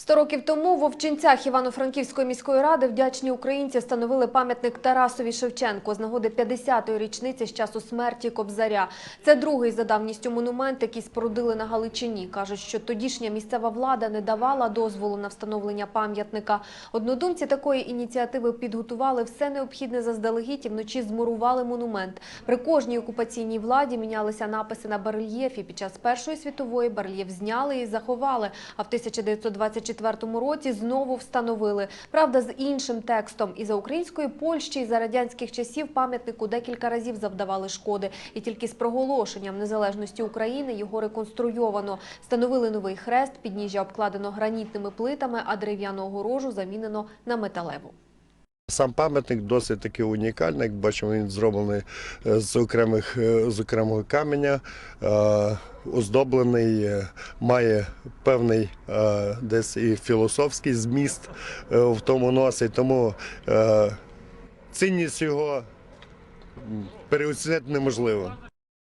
Сто років тому в Овчинцях Івано-Франківської міської ради вдячні українці встановили пам'ятник Тарасові Шевченку з нагоди 50-ї річниці з часу смерті Кобзаря. Це другий за давністю монумент, який спорудили на Галичині. Кажуть, що тодішня місцева влада не давала дозволу на встановлення пам'ятника. Однодумці такої ініціативи підготували все необхідне заздалегідь і вночі змурували монумент. При кожній окупаційній владі мінялися написи на барельєфі. Під час Першої світової барельєф зняли і заховали, а в 1924 році знову встановили. Правда, з іншим текстом. І за української Польщі, і за радянських часів пам'ятнику декілька разів завдавали шкоди. І тільки з проголошенням незалежності України його реконструйовано. Встановили новий хрест, підніжжя обкладено гранітними плитами, а дерев'яну огорожу замінено на металеву. Сам пам'ятник досить таки унікальний. Як бачимо, він зроблений е, з окремих е, з окремого каменя, е, оздоблений, має певний десь і філософський зміст в тому носі. Тому цінність його переоцінити неможливо.